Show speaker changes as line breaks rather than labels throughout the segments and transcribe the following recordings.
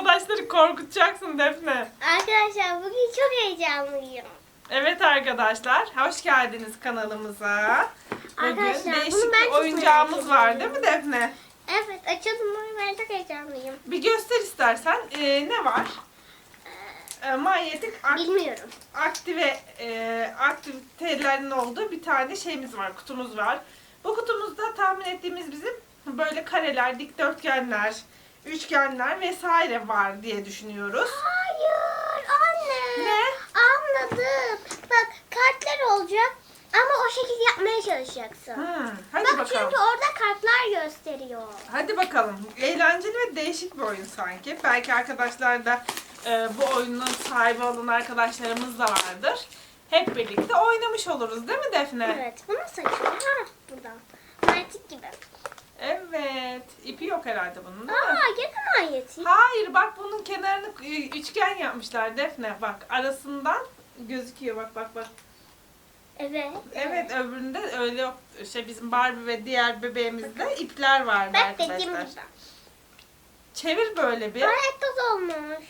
arkadaşları korkutacaksın Defne.
Arkadaşlar bugün çok heyecanlıyım.
Evet arkadaşlar, hoş geldiniz kanalımıza. Bugün
Arkadaşlar, bunu
değişik
ben
bir
çok
oyuncağımız
merak
var değil mi Defne?
Evet açalım mı? Ben çok heyecanlıyım.
Bir göster istersen. Ee, ne var? Ee, manyetik ak-
Bilmiyorum.
aktive e, aktivitelerin olduğu bir tane şeyimiz var, kutumuz var. Bu kutumuzda tahmin ettiğimiz bizim böyle kareler, dikdörtgenler, üçgenler vesaire var diye düşünüyoruz.
Hayır anne.
Ne?
Anladım. Bak kartlar olacak ama o şekilde yapmaya çalışacaksın.
Hmm, hadi
Bak
bakalım.
çünkü orada kartlar gösteriyor.
Hadi bakalım. Eğlenceli ve değişik bir oyun sanki. Belki arkadaşlar da e, bu oyunun sahibi olan arkadaşlarımız da vardır. Hep birlikte oynamış oluruz değil mi Defne?
Evet. Bu nasıl açılıyor? Ha buradan. Manyetik gibi.
İpi yok herhalde bunun değil mi?
Aa gene manyetik.
Hayır bak bunun kenarını e, üçgen yapmışlar Defne. Bak arasından gözüküyor bak bak bak.
Evet.
Evet öbüründe öyle yok. Şey bizim Barbie ve diğer bebeğimizde ipler vardı
Bak
arkadaşlar. Çevir böyle bir.
Aa hep toz olmuş.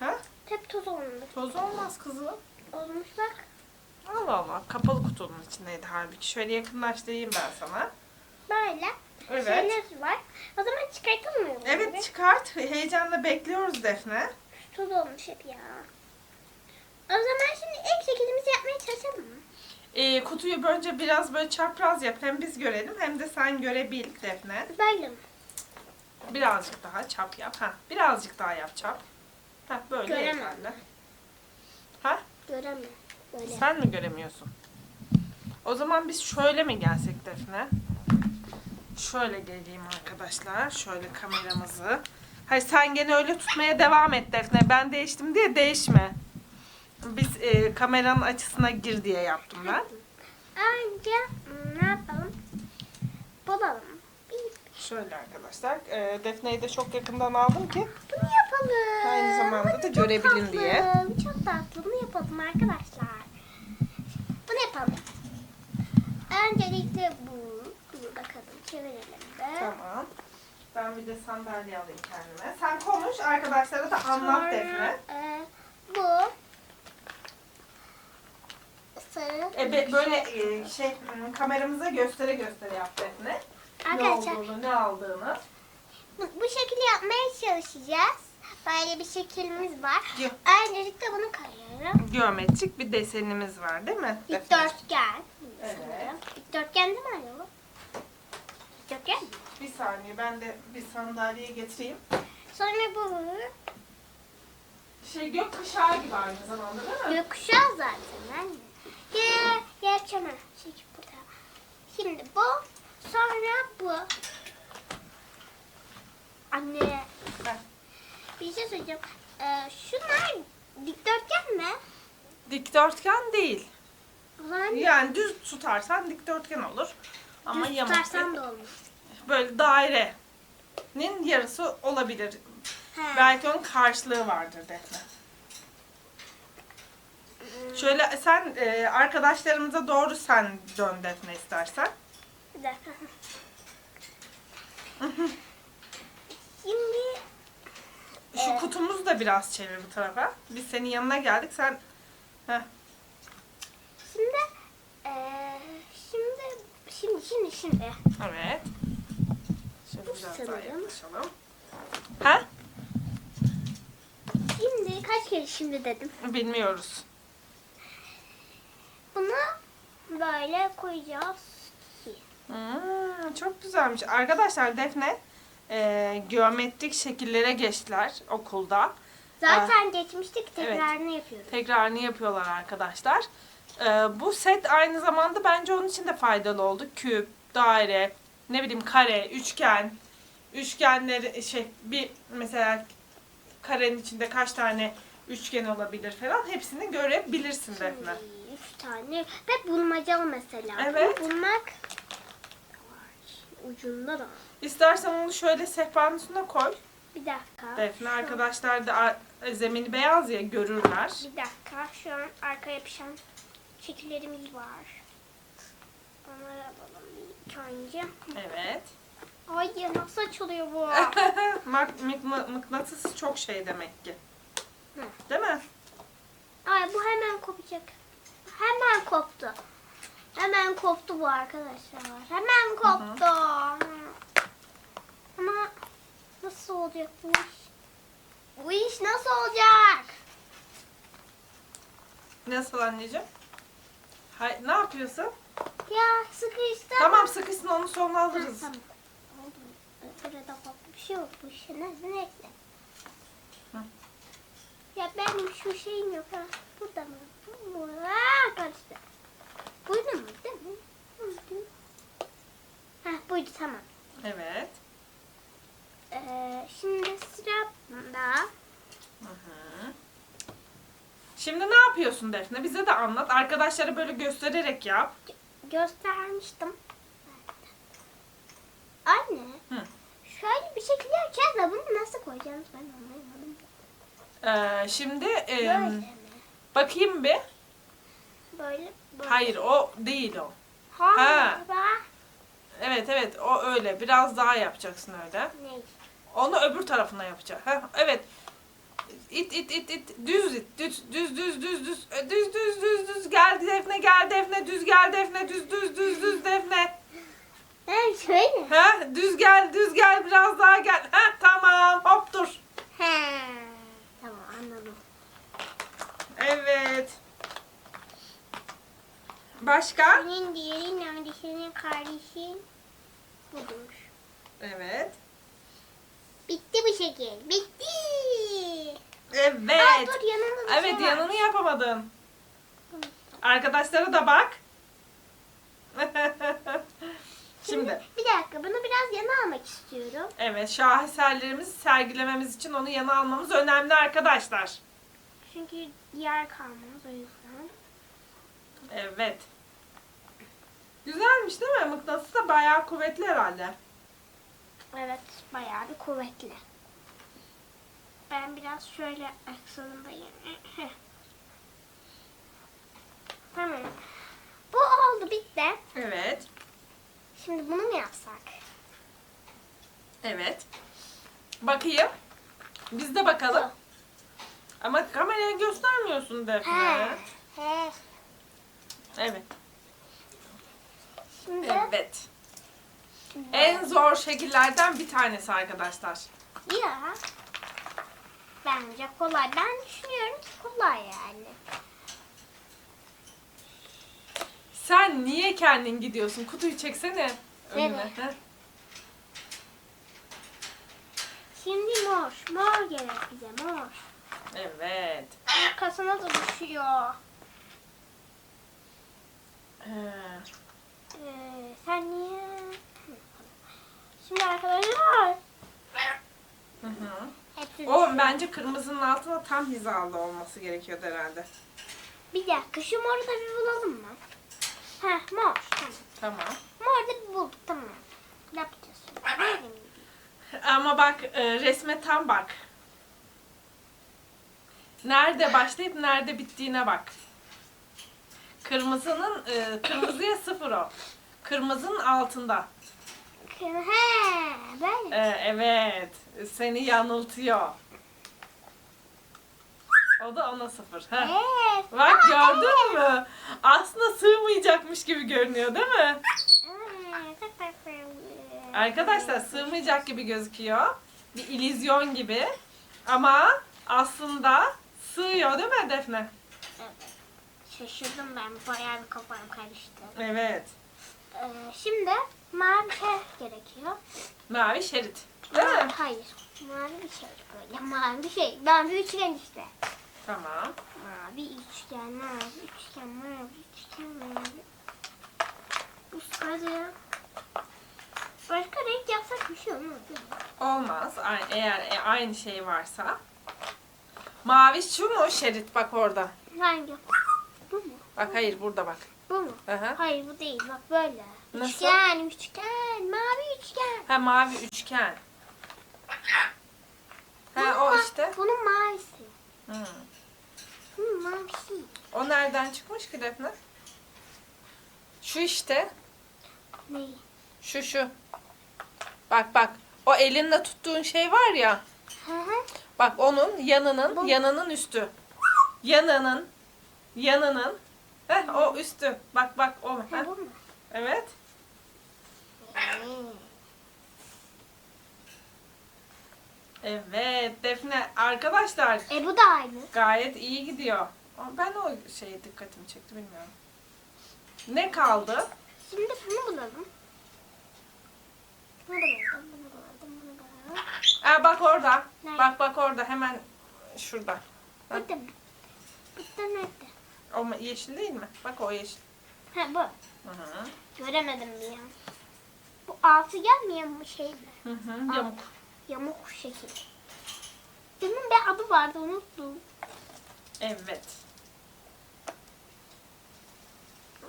Ha?
Hep toz olmuş.
Toz olmaz kızım.
Olmuş bak.
Allah Allah. Kapalı kutunun içindeydi halbuki. Şöyle yakınlaştırayım ben sana.
Böyle.
Evet.
Şeyler var. O zaman çıkartalım mı? bunları?
Evet çıkart. Heyecanla bekliyoruz Defne.
Toz olmuş hep ya. O zaman şimdi ilk şeklimizi yapmaya çalışalım mı?
Ee, kutuyu önce biraz böyle çapraz yap. Hem biz görelim hem de sen görebil Defne.
Böyle mi?
Birazcık daha çap yap. Ha, birazcık daha yap çap. Ha, böyle
Göremem.
yeterli. Ha?
Göremiyorum. Böyle.
Sen mi göremiyorsun? O zaman biz şöyle mi gelsek Defne? Şöyle geleyim arkadaşlar. Şöyle kameramızı. Hayır sen gene öyle tutmaya devam et Defne. Ben değiştim diye değişme. Biz e, kameranın açısına gir diye yaptım ben.
Önce ne yapalım? Bulalım.
Şöyle arkadaşlar. E, Defne'yi de çok yakından aldım ki.
Bunu yapalım.
Aynı zamanda da görebilin
tatlı.
diye.
Çok tatlı. Bunu yapalım arkadaşlar. Bunu yapalım. Öncelikle bu. Çevirelim de.
Tamam. Ben bir de sandalye alayım kendime. Sen konuş arkadaşlara da anlat
Sonra,
Defne.
e, bu. Sarı.
E, be- böyle e, şey m, kameramıza göstere göstere yap Defne. Ne
Arkadaşlar
olduğunu, ne aldığını.
bu, bu şekilde yapmaya çalışacağız. Böyle bir şekilimiz var.
Yok.
Öncelikle bunu koyuyorum.
Geometrik bir desenimiz var değil mi? Defne?
Dikdörtgen.
Evet.
Dikdörtgen değil mi acaba? Dikdörtgen.
Bir saniye ben de bir sandalye getireyim.
Sonra bu
Şey gökkuşağı gibi aynı zamanda değil mi?
gökkuşağı zaten anne. Gel, gel çana. Şey burada. Şimdi bu, sonra bu. Anne,
Heh.
bir şey söyleyeceğim. Ee, şunlar dikdörtgen mi?
Dikdörtgen değil. Yani düz tutarsan dikdörtgen olur. Ama
düz
yamuk.
tutarsan da olmaz.
Böyle dairenin yarısı olabilir.
He.
Belki onun karşılığı vardır Defne. Şöyle sen e, arkadaşlarımıza doğru sen dön Defne istersen.
Bir dakika. Şimdi
Şu
Evet.
kutumuzu da biraz çevir bu tarafa. Biz senin yanına geldik. Sen Heh,
Şimdi eee şimdi şimdi şimdi şimdi
evet. Şöyle
Bu
biraz daha
sanırım.
yaklaşalım. Ha?
şimdi kaç kere şimdi dedim.
Bilmiyoruz.
Bunu böyle koyacağız ki.
Hmm, çok güzelmiş. Arkadaşlar Defne e, geometrik şekillere geçtiler okulda.
Zaten geçmiştik tekrarını yapıyoruz.
Tekrarını yapıyorlar arkadaşlar. Ee, bu set aynı zamanda bence onun için de faydalı oldu. Küp, daire, ne bileyim kare, üçgen, üçgenleri şey bir mesela karenin içinde kaç tane üçgen olabilir falan hepsini görebilirsin Defne.
Üç tane ve bulmacalı mesela.
Evet.
Bunu bulmak ucunda da.
İstersen onu şöyle sehpanın üstüne koy.
Bir dakika.
Defne arkadaşlar da zemini beyaz ya görürler.
Bir dakika. Şu an arka yapışan şekillerimiz var. Onları alalım ilk önce.
Evet.
Ay ya nasıl açılıyor bu?
Mak- mıkna- mıknatıs çok şey demek ki.
Hı.
Değil mi?
Ay bu hemen kopacak. Hemen koptu. Hemen koptu bu arkadaşlar. Hemen koptu. Ama nasıl olacak bu iş? Bu iş nasıl olacak?
Nasıl anneciğim? Hay, ne yapıyorsun?
Ya sıkıştım.
Tamam sıkışsın onu sonra
Ha,
alırız.
Tamam. Oldu. Burada. Bir şey yok bu. Neyse neyse.
Hı.
Ya benim şu şeyim yok ha. Burada mı? Bu mu? Aa, karıştı. Buydu mu? Değil mi? Buydu. Ha buydu tamam.
Evet.
Ee, şimdi sıra bunda.
Hı hı. Şimdi ne yapıyorsun Defne? Bize de anlat. Arkadaşlara böyle göstererek yap.
Göstermiştim. Anne.
Hı.
Şöyle bir şekilde yapacağız da bunu nasıl koyacağız ben anlayamadım.
Ee, şimdi
Böyle
em,
mi?
bakayım bir.
Böyle, böyle.
Hayır o değil o.
Hayır.
Ha.
Bak.
Evet evet o öyle. Biraz daha yapacaksın öyle.
Ne?
Onu öbür tarafına yapacaksın. Heh, evet. İt it it it düz it düz düz düz düz düz E, düz düz düz düz gel Defne gel Defne düz gel Defne düz düz düz düz Defne.
Ha şöyle.
Ha düz gel düz gel biraz daha gel. Ha tamam hop dur.
He. Tamam anladım.
Evet. Başka?
Senin diğeri nerede? Senin kardeşin budur.
Evet.
Bitti bu şekil. Bitti.
Evet.
Aa, dur yanında bir
Evet
şey var.
yanını yapamadın. Arkadaşlara da bak. Şimdi
Bir dakika bunu biraz yana almak istiyorum.
evet şaheserlerimizi sergilememiz için onu yana almamız önemli arkadaşlar.
Çünkü yer kalmaz o yüzden.
Evet. Güzelmiş değil mi? Mıknatıs da bayağı kuvvetli herhalde.
Evet bayağı bir kuvvetli. Ben biraz şöyle aksanındayım. tamam. Bu oldu bitti.
Evet.
Şimdi bunu mu yapsak?
Evet. Bakayım. Biz de bakalım. Ama kameraya göstermiyorsun Defne.
He. He.
Evet.
Şimdi
Evet. En zor şekillerden bir tanesi arkadaşlar.
ya bence kolay. Ben düşünüyorum ki kolay yani.
Sen niye kendin gidiyorsun? Kutuyu çeksene önüne.
Nereye?
Heh.
Şimdi mor. Mor gerek bize mor.
Evet.
Arkasına da düşüyor.
Ee,
Ee, sen niye? Şimdi arkadaşlar.
hı hı. O bence kırmızının altında tam hizalı olması gerekiyordu herhalde.
Bir dakika şu moru da bir bulalım mı? Heh mor. Tamam.
Tamam.
Mor da bir bulduk tamam. Ne yapacağız?
Ama bak e, resme tam bak. Nerede başlayıp nerede bittiğine bak. Kırmızının e, kırmızıya sıfır o. Kırmızının altında.
He böyle.
E, evet. Seni yanıltıyor. O da ona sıfır. Heh.
Evet.
Bak gördün mü? Aslında sığmayacakmış gibi görünüyor değil mi? Arkadaşlar sığmayacak gibi gözüküyor. Bir illüzyon gibi. Ama aslında sığıyor değil mi Defne?
Evet. Şaşırdım ben. Bayağı bir kafam karıştı.
Evet.
Ee, şimdi mavi şey gerekiyor.
Mavi şerit. Değil mi?
Hayır. Mavi bir şey böyle. Mavi bir şey. Mavi üçgen işte.
Tamam.
Mavi üçgen, mavi üçgen, mavi üçgen, mavi. Bu sarı. Başka renk yapsak bir şey olmaz değil mi?
Olmaz. Eğer e, aynı şey varsa. Mavi şu mu şerit bak orada.
Hangi? Bu mu?
Bak hayır burada bak.
Bu mu?
Aha.
Hayır bu değil. Bak böyle.
Nasıl?
Üçgen, üçgen, mavi üçgen.
Ha mavi üçgen.
Bunun
Ha o
ma-
işte.
Bunun mavisi.
Hmm.
Bunun mavisi.
O nereden çıkmış ki Defne? Şu işte.
Neyi?
Şu şu. Bak bak. O elinle tuttuğun şey var ya.
Hı hı.
Bak onun yanının
Bu-
yanının üstü. Yanının yanının. Heh, o üstü. Bak bak o.
Ha,
Heh.
bu mu?
Evet. Evet Defne arkadaşlar
E bu da aynı.
gayet iyi gidiyor. Ama Ben o şeye dikkatimi çekti bilmiyorum. Ne kaldı?
Şimdi bunu bulalım. Bunu bulalım, bunu bulalım, bunu bulalım.
Aa, bak orada.
Nerede?
Bak bak orada hemen şurada.
Burada? Burada nerede?
O yeşil değil mi? Bak o yeşil.
Ha bu.
Hı hı.
Göremedim bir an. Bu altıgen mi şey mi?
Hı hı. Yamuk.
Yamuk şekil. Demin bir adı vardı unuttum.
Evet.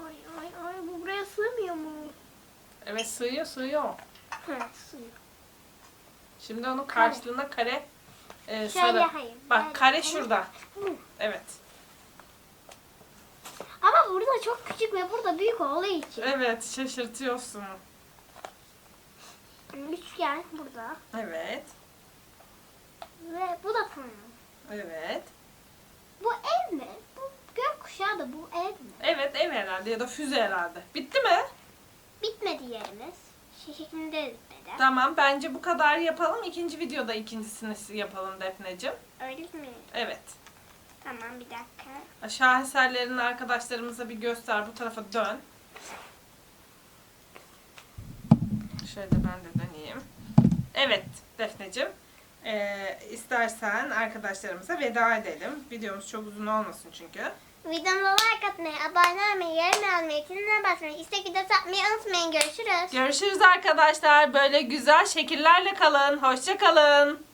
Ay ay ay bu buraya sığmıyor mu?
Evet sığıyor sığıyor.
Ha sığıyor.
Şimdi onun karşılığına kare e,
Şöyle
sarı.
hayır.
Bak kare şurada.
Hı.
Evet.
Ama burada çok küçük ve burada büyük olduğu için.
Evet şaşırtıyorsun.
Üçgen burada.
Evet.
Ve bu da tamam.
Evet.
Bu ev mi? Bu gökkuşağı da bu ev mi?
Evet ev herhalde ya da füze herhalde. Bitti mi?
Bitmedi yerimiz. Şeklinde de bitmedi.
Tamam bence bu kadar yapalım. İkinci videoda ikincisini yapalım Defneciğim.
Öyle mi?
Evet.
Tamam bir dakika.
Şaheserlerin arkadaşlarımıza bir göster. Bu tarafa dön. Şöyle ben de döneyim. Evet Defneciğim. Ee, istersen arkadaşlarımıza veda edelim. Videomuz çok uzun olmasın çünkü.
Videomuza like atmayı, abone olmayı, yorum almayı, ziline basmayı, istek videosu atmayı unutmayın. Görüşürüz.
Görüşürüz arkadaşlar. Böyle güzel şekillerle kalın. Hoşça kalın.